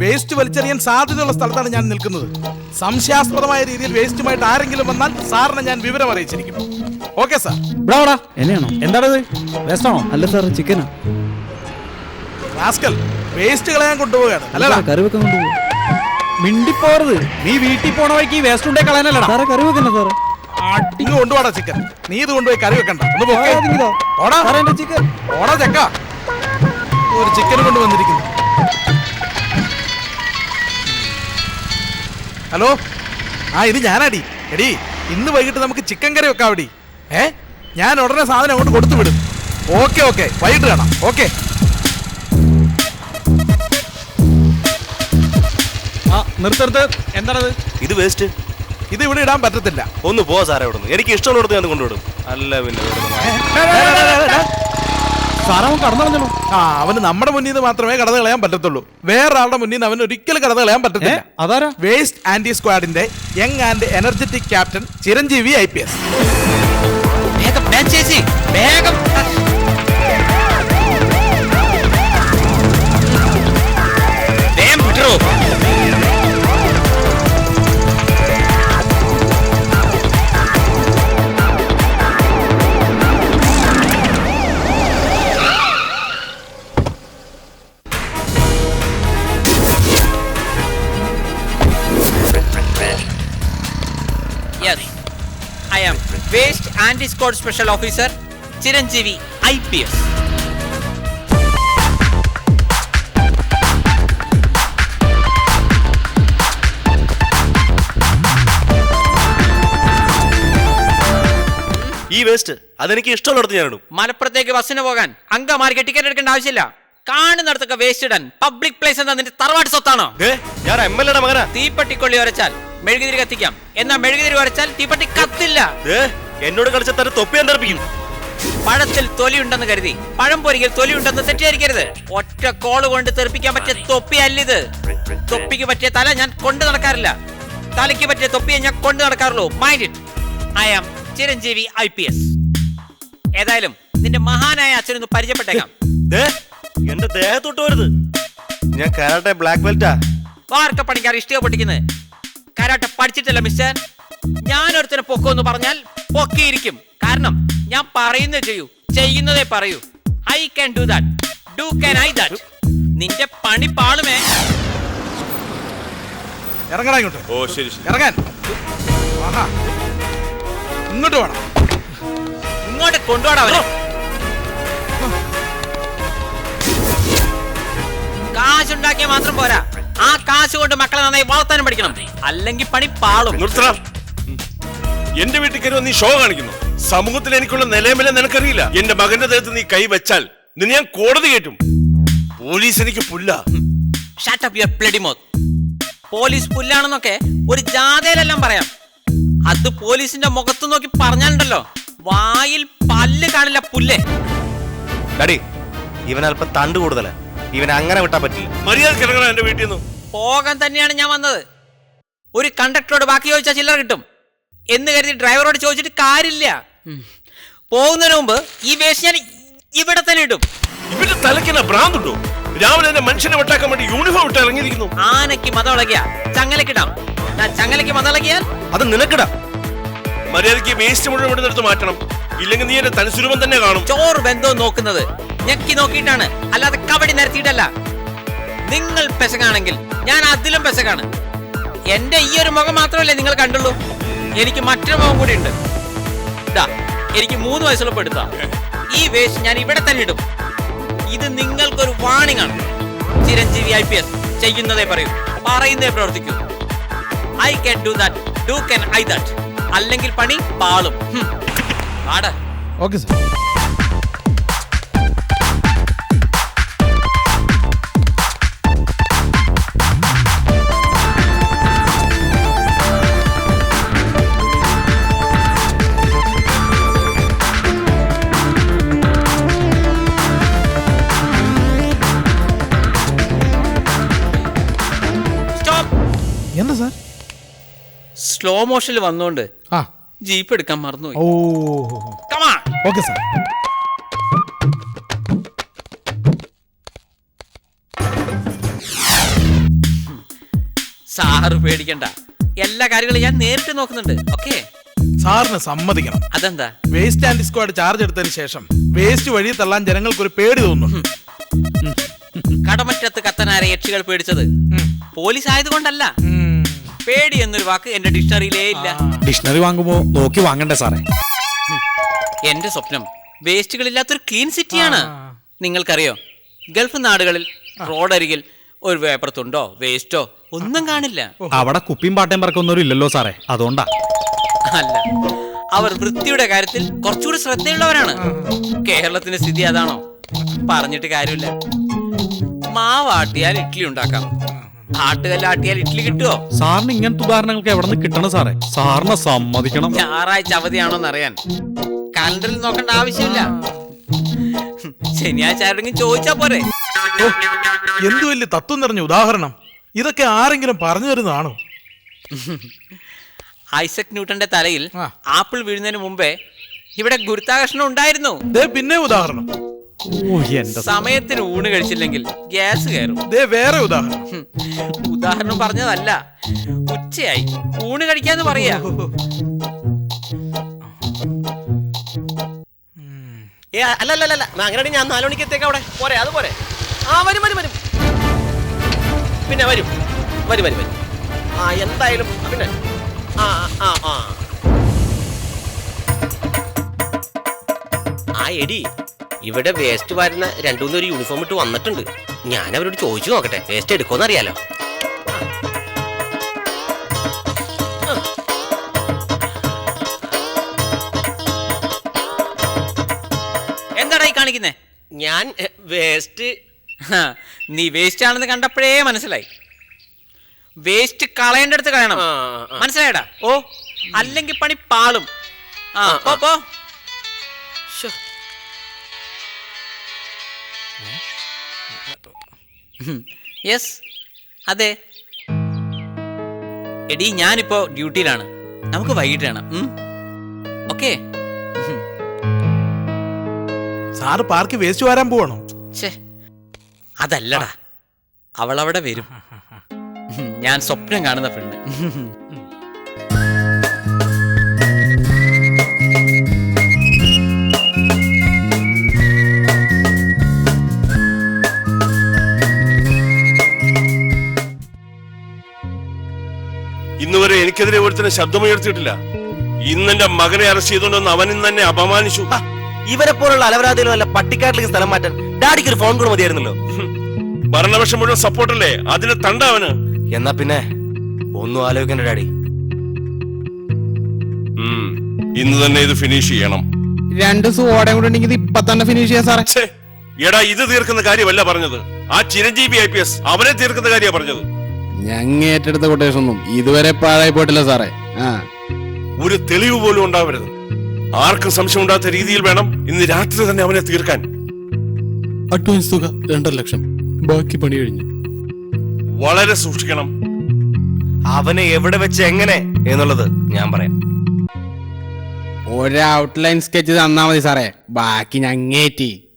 Waste വലിച്ചെറിയാൻ സാധ്യതയുള്ള സ്ഥലത്താണ് ഞാൻ നിൽക്കുന്നത്. സംശയാസ്പദമായ രീതിയിൽ വേസ്റ്റുമായിട്ട് ആരെങ്കിലും വന്നാൽ സാറിനെ ഞാൻ വിവരം അറിയിച്ചിരിക്കും ഓക്കെ സാർ ഇവിടെ വാടാ. എന്നെയാണോ? എന്താണത്? വേസ്റ്റാണോ? അല്ല സാർ ചിക്കനാ റാസ്കൽ വേസ്റ്റ് കളയാൻ കൊണ്ടുപോവുകയാണ്. അല്ലടാ. കറി വെക്കാൻ കൊണ്ടുപോകും മിണ്ടിപ്പോറത് നീ വീട്ടിൽ പോണ വഴിക്ക് വേസ്റ്റ് ഉണ്ടേ കളയാനല്ലടാ. സാറേ കറി വെക്കണ്ട സാറേ അടിക്ക് കൊണ്ടുപോടാ ചിക്കൻ നീ ഇത് കൊണ്ടുപോയി കറി വെക്കണ്ട. ഒന്ന് സാറേ ചിക്കൻ ഓടാ. ചെക്ക. ഒരു ചിക്കൻ കൊണ്ട് ഹലോ? ആ ഇത് ഞാനാടി. എടി ഇന്ന് വൈകിട്ട് നമുക്ക് ചിക്കൻ കറി വെക്കാം അടി ഏ? ഞാൻ ഉടനെ സാധനം അങ്ങോട്ട് കൊടുത്തു വിടും. Okay okay. വൈകിട്ട് കാണാം. ഓക്കെ. ആ നിർത്തരുത് എന്താണത്? ഇത് വേസ്റ്റ് ഇത് ഇവിടെ ഇടാൻ പറ്റത്തില്ല. ഒന്ന് പോ സാറേ ഇവിടുന്ന്. എനിക്ക് ഇഷ്ടമുള്ളിടത്ത് ഞാൻ കൊണ്ടുവിടും. അല്ല പിന്നെ വെറുതെ മാ- ഏ, ഏ, ഏ, ഏ, ഏ, ഏ. സാറേ അവൻ കടന്നു ആ അവന് നമ്മുടെ മുന്നിൽ നിന്ന് മാത്രമേ കടന്നു കളയാൻ പറ്റത്തുള്ളൂ. വേറൊരാളുടെ മുന്നിൽ നിന്ന് അവൻ ഒരിക്കലും കടന്നു കളയാൻ പറ്റത്തില്ല. അതാരാ? Waste anti സ്ക്വാഡിന്റെ young and energetic captain Chiranjeevi I P S. വേഗം ചേച്ചി. വേഗം വേഗം. Waste special officer Chiranjeevi I P S ഈ വേസ്റ്റ് അതെനിക്ക് ഇഷ്ടമുള്ളിടത്ത് ഞാൻ ഇടും. മലപ്പുറത്തേക്ക് ബസ്സിന് പോകാൻ അങ്കമാർക്ക് ടിക്കറ്റ് എടുക്കേണ്ട ആവശ്യമില്ല. കാണുന്നിടത്തൊക്കെ വേസ്റ്റ് ഇടാൻ പബ്ലിക് പ്ലേസ് എന്താ നിന്റെ തറവാട് സ്വത്താണോ. ഞാൻ എം എൽ എയുടെ മകനാ. തീപ്പെട്ടിക്കൊള്ളി ഉരച്ചാൽ മെഴുകുതിരി കത്തിക്കാം. എന്നാ മെഴുകുതിരി ഉരച്ചാൽ തീപ്പട്ടി കത്തില്ല. എന്നോട് കളിച്ച തന്റെ തൊപ്പി ഞാൻ തെറിപ്പിക്കും പഴത്തിൽ തൊലിയുണ്ടെന്ന് കരുതി. പഴം പൊരിക്കൽ തൊലിയുണ്ടെന്ന് തെറ്റിദ്ധരിക്കരുത്. ഒറ്റ കോൾ കൊണ്ട് തെറിപ്പിക്കാൻ പറ്റിയ തൊപ്പി അല്ലിത് തൊപ്പിക്ക് പറ്റിയ തല ഞാൻ കൊണ്ടു നടക്കാറില്ല. തലയ്ക്ക് പറ്റിയ തൊപ്പിയെ ഞാൻ കൊണ്ടു നടക്കാറുള്ളൂ. Mind it I am Chiranjeevi I P S ഏതായാലും നിന്റെ മഹാനായ അച്ഛനൊന്ന് പരിചയപ്പെട്ടേക്കാം. എന്റെ ദേഹത്തോട്ട് വരുത്. ഞാൻ കരാട്ടെ ബ്ലാക്ക് ബെൽറ്റാ വാർക്ക പണിക്കാർ ഇഷ്ടിക പൊട്ടിക്കുന്നത്. കരാട്ടെ പഠിച്ചിട്ടല്ല മിസ്റ്റർ ഞാൻ ഒരുത്തനെ പൊക്കുമെന്ന് പറഞ്ഞാൽ പൊക്കിയിരിക്കും. കാരണം ഞാൻ പറയുന്നത് ചെയ്യൂ. ചെയ്യുന്നതേ പറയൂ. I can do that do can I that നിന്റെ പണി പാളുമേ. ഇറങ്ങടാ ഇങ്ങോട്ട്. ഓ ശരി ശരി. ഇറങ്ങാൻ. ആഹാ. ഇങ്ങോട്ട് വേണം. ഇങ്ങോട്ട് കൊണ്ടുപോടാ കാശുണ്ടാക്കിയ മാത്രം പോരാ. ആ കാശ് കൊണ്ട് മക്കളെ നന്നായി വളർത്താനും പഠിക്കണം. അല്ലെങ്കിൽ പണി പാളും. നിർത്തണം. എന്റെ വീട്ടിൽ കയറി നീ ഷോ കാണിക്കുന്നു. സമൂഹത്തിൽ എനിക്കുള്ള നിലയമില്ല നിനക്കറിയില്ല എന്റെ മകന്റെ ദേഹത്ത് നീ കൈ വെച്ചാൽ നിന്നെ ഞാൻ കോടതി കേട്ടും പോലീസ് എനിക്ക് പുല്ല. Shut up your bloody police പുല്ലാണെന്നൊക്കെ ഒരു ജാഥയിലെല്ലാം പറയാം. അത് പോലീസിന്റെ മുഖത്ത് നോക്കി പറഞ്ഞാലുണ്ടല്ലോ. വായിൽ പല്ല് കാണില്ല പുല്ലേ. ഡാഡി ഇവൻ അല്പം തണ്ട് കൂടുതലാ. ഇവൻ അങ്ങനെ വിട്ടാ പറ്റില്ല. മര്യാദ എന്റെ വീട്ടിൽ നിന്ന്. പോകാൻ തന്നെയാണ് ഞാൻ വന്നത്. ഒരു കണ്ടക്ടറോട് ബാക്കി ചോദിച്ചാൽ ചില്ലറ കിട്ടും. എന്ന് കരുതി ഡ്രൈവറോട് ചോദിച്ചിട്ട് കാര്യമില്ല. പോകുന്നതിന് മുമ്പ് ഈ വേസ്റ്റ് ഞാൻ ഇവിടെ തന്നെ ഇടും. ഇവന്റെ തലയ്ക്കെന്നാ ഭ്രാന്തുണ്ടോ? രാവിലെ തന്നെ മനുഷ്യനെ വെട്ടാക്കാൻ വേണ്ടി യൂണിഫോം ഇട്ട് ഇറങ്ങിയിരിക്കുന്നു. ആനയ്ക്ക് മതമിളകിയ ചങ്ങലക്കിടാം ഞാൻ ചങ്ങലയ്ക്ക് മതമിളകിയാൽ അത് നിനക്കിടാ. മര്യാദയ്ക്ക് വേസ്റ്റ് മുഴുവൻ ഇവിടെ എടുത്ത് മാറ്റണം. ഇല്ലെങ്കിൽ നീ എന്റെ തനിസ്വരൂപം തന്നെ കാണും. ചോറ് ബന്ധവും നോക്കുന്നത്. ഞെക്കി നോക്കിയിട്ടാണ്. അല്ലാതെ കബടി നിരത്തിയിട്ടല്ല. നിങ്ങൾ പെശകാണെങ്കിൽ ഞാൻ അതിലും പെശകാണ്. എന്റെ ഈ ഒരു മുഖം മാത്രമല്ലേ നിങ്ങൾ കണ്ടുള്ളൂ? എനിക്ക് മറ്റൊരു മോൻ കൂടി ഉണ്ട്. എനിക്ക് മൂന്ന് വയസ്സുള്ളപ്പോൾ എടുത്താ ഈ വേസ്റ്റ് ഞാൻ ഇവിടെ തന്നെ ഇടും. ഇത് നിങ്ങൾക്കൊരു വാണിംഗ് ആണ്. ചിരഞ്ജീവി ഐ പി എസ് ചെയ്യുന്നതേ പറയൂ. പറയുന്നതേ പ്രവർത്തിക്കൂ. I can do that do can I that അല്ലെങ്കിൽ പണി പാളും. ഓക്കെ സാർ സ്ലോ മോഷനിൽ വന്നോണ്ട് ആ. ജീപ്പ് എടുക്കാൻ മറന്നു ഓ. ഓക്കെ സാർ സാറ് പേടിക്കണ്ട. എല്ലാ കാര്യങ്ങളും ഞാൻ നേരിട്ട് നോക്കുന്നുണ്ട്. ഓക്കെ സാറിന് സമ്മതിക്കണം. അതെന്താ? വേസ്റ്റ് ആൻഡ് സ്ക്വാഡ് ചാർജ് എടുത്തതിന് ശേഷം വേസ്റ്റ് വഴി തള്ളാൻ ജനങ്ങൾക്ക് ഒരു പേടി തോന്നുന്നു. കടമറ്റത്ത് കത്തനാരെ യക്ഷികൾ പേടിച്ചത്. പോലീസ് ആയതുകൊണ്ടല്ല. പേടി എന്നൊരു വാക്ക് എന്റെ ഡിക്ഷണറിയിലേ ഇല്ല. ഡിക്ഷണറി വാങ്ങുമ്പോ നോക്കി വാങ്ങണ്ടേ സാറേ? എന്റെ സ്വപ്നം വേസ്റ്റുകളില്ലാത്തൊരു ക്ലീൻ സിറ്റിയാണ് നിങ്ങൾക്കറിയോ? ഗൾഫ് നാടുകളിൽ റോഡരികിൽ ഒരു വേപ്പറത്തുണ്ടോ വേസ്റ്റോ? ഒന്നും കാണില്ല. അവിടെ കുപ്പിയും പാട്ടയും പറക്കൊന്നും ഇല്ലല്ലോ സാറേ. അതുകൊണ്ടാ. അല്ല. അവർ വൃത്തിയുടെ കാര്യത്തിൽ കുറച്ചുകൂടി ശ്രദ്ധയുള്ളവരാണ്. കേരളത്തിന്റെ സ്ഥിതി അതാണോ? പറഞ്ഞിട്ട് കാര്യമില്ല. മാവാട്ടിയാൽ ഇഡ്ഡലി ഉണ്ടാക്കാം. ആട്ടുകല്ലാട്ടിയാൽ ഇഡ്ഡലി കിട്ടുമോ സാറിന് ഇങ്ങനത്തെ ഉദാഹരണങ്ങൾക്ക് എവിടെ നിന്ന് കിട്ടണം സാറേ? സാറിനെ സമ്മതിക്കണം. ഞായറാഴ്ച അവധിയാണോന്ന് അറിയാൻ. കലണ്ടറിൽ നോക്കേണ്ട ആവശ്യമില്ല. ശനിയാഴ്ച ആരെങ്കിലും ചോദിച്ചാ പോരെ. ഓ, എന്ത് വലിയ തത്വം നിറഞ്ഞ ഉദാഹരണം. ഇതൊക്കെ ആരെങ്കിലും പറഞ്ഞു തരുന്നതാണോ? ഐസക് ന്യൂട്ടന്റെ തലയിൽ ആ. ആപ്പിൾ വീഴുന്നതിന് മുമ്പേ ഇവിടെ ഗുരുത്താകർഷണം ഉണ്ടായിരുന്നു. ദേ പിന്നെ ഉദാഹരണം. സമയത്തിന് ഊണ് കഴിച്ചില്ലെങ്കിൽ ഗ്യാസ് കയറും. വേറെ ഉദാഹരണം. ഉദാഹരണം പറഞ്ഞതല്ല. ഉച്ചയായി. ഊണ് കഴിക്കാന്ന് പറയാ. ഏ അല്ല അല്ല അല്ല അങ്ങനെയാണെങ്കിൽ ഞാൻ നാലു മണിക്ക് എത്തേക്കാം അവിടെ. പോരെ അത് പോരെ. ആ വരും വരും വരും. പിന്നെ വരും. വരും വരും വരും. ആ എന്തായാലും പിന്നെ. ആ ആ ആ. ആ എടി ഇവിടെ വേസ്റ്റ് വരുന്ന രണ്ടു ഒരു യൂണിഫോം ഇട്ട് വന്നിട്ടുണ്ട്. ഞാൻ അവരോട് ചോദിച്ചു നോക്കട്ടെ വേസ്റ്റ് എടുക്കുമെന്ന് അറിയാലോ എന്താടാ ഈ കാണിക്കുന്നേ? ഞാൻ വേസ്റ്റ്. നീ വേസ്റ്റ് ആണെന്ന് കണ്ടപ്പോഴേ മനസ്സിലായി. വേസ്റ്റ് കളയേണ്ടടുത്ത് കളയണം. ആ, ആ. മനസ്സിലായടാ? ഓ അല്ലെങ്കിൽ പണി പാളും. ആ പോ പോ. യെസ് അതെ. എടി ഞാനിപ്പോ ഡ്യൂട്ടിയിലാണ്. നമുക്ക് വൈകിട്ട് വേണം. ഓക്കെ സാറ് പാർക്ക് വേസ്റ്റ് വരാൻ പോവാണോ? ഛേ. അതല്ലടാ. അവളവിടെ വരും. ഞാൻ സ്വപ്നം കാണുന്ന പെണ്ണ്. എനിക്കെതിരെ ഒരുത്തിന് ശബ്ദമുയർത്തിയിട്ടില്ല. ഇന്നെന്റെ മകനെ അറസ്റ്റ് ചെയ്തുകൊണ്ടെന്ന് അവനും തന്നെ അപമാനിച്ചു. ഇവരെ പോലുള്ള അലവരാതികളും അല്ല പട്ടിക്കാട്ടിലേക്ക് സ്ഥലം മാറ്റാൻ ഡാഡിക്ക് ഒരു ഫോൺ കൂടെ മതിയായിരുന്നല്ലോ. ഭരണപക്ഷം മുഴുവൻ സപ്പോർട്ടല്ലേ? അതിന് തണ്ട അവന്. എന്നാ പിന്നെ ഒന്നും ആലോചിക്കണ്ട ഡാഡി. ഇന്ന് തന്നെ ഇത് ഫിനിഷ് ചെയ്യണം. രണ്ട് സോഡയും കൂടെ ഉണ്ടെങ്കിൽ ഇത് ഇപ്പൊ തന്നെ ഫിനിഷ് ചെയ്യാം സാറേ. എടാ ഇത് തീർക്കുന്ന കാര്യമല്ല പറഞ്ഞത്. ആ ചിരഞ്ജീവി ഐ പി എസ് അവനെ തീർക്കുന്ന കാര്യമാണ് പറഞ്ഞത്. ഞങ്ങ ഏറ്റെടുത്ത കൊട്ടേഷൻ ഒന്നും ഇതുവരെ പാഴായി പോയിട്ടില്ല സാറേ. ആ. ഒരു തെളിവ് പോലും ഉണ്ടാവരുത്. ആർക്കും സംശയം ഉണ്ടാത്ത രീതിയിൽ വേണം ഇന്ന് രാത്രി തന്നെ അവനെ തീർക്കാൻ. അഡ്വാൻസ് തുക രണ്ടര ലക്ഷം. ബാക്കി പണി കഴിഞ്ഞു. വളരെ സൂക്ഷിക്കണം. അവനെ എവിടെ വെച്ച് എങ്ങനെ എന്നുള്ളത് ഞാൻ പറയാം. ഒരു ഔട്ട്ലൈൻ സ്കെച്ച് തന്നാ മതി സാറേ. ബാക്കി ഞങ്ങേറ്റി